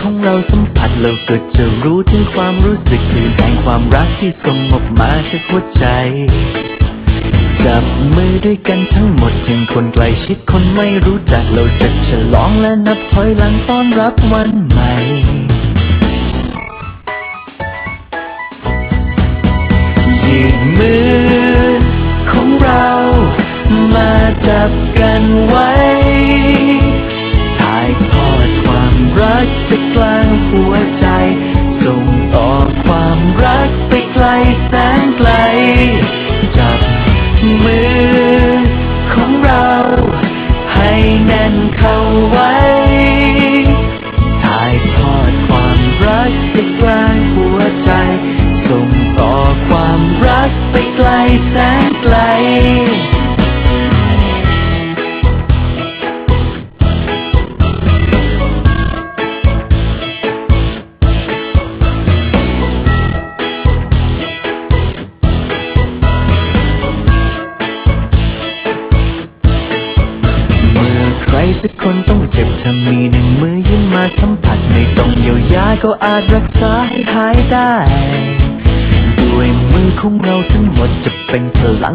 ของเราสัมผัสเราก็จะรู้ถึงความรู้สึกคือแห่งความรักที่ส่งออกมาจากหัวใจ จับมือด้วยกันทั้งหมดถึงคนใกลชิดคนไม่รู้จักเราจะฉลองและนับถอยหลังต้อนรับวันใหม่ยืดมือของเรา มาจับกันไว้ รักจากลางหัวใจ ส่งต่อความรักไปไกลแสนไกล จับมือของเรา ให้แน่นเข้าไว้ถ่ายทอดความรักจากกลางหัวใจ ส่งต่อความรักไปไกลแสนไกล สักคนต้องเจ็บถ้ามีหนึ่งมือยื่นมาสัมผัสไม่ต้องเยียวยาก็อาจรักษาให้หายได้ ด้วยมือของเราทั้งหมดจะเป็นพลัง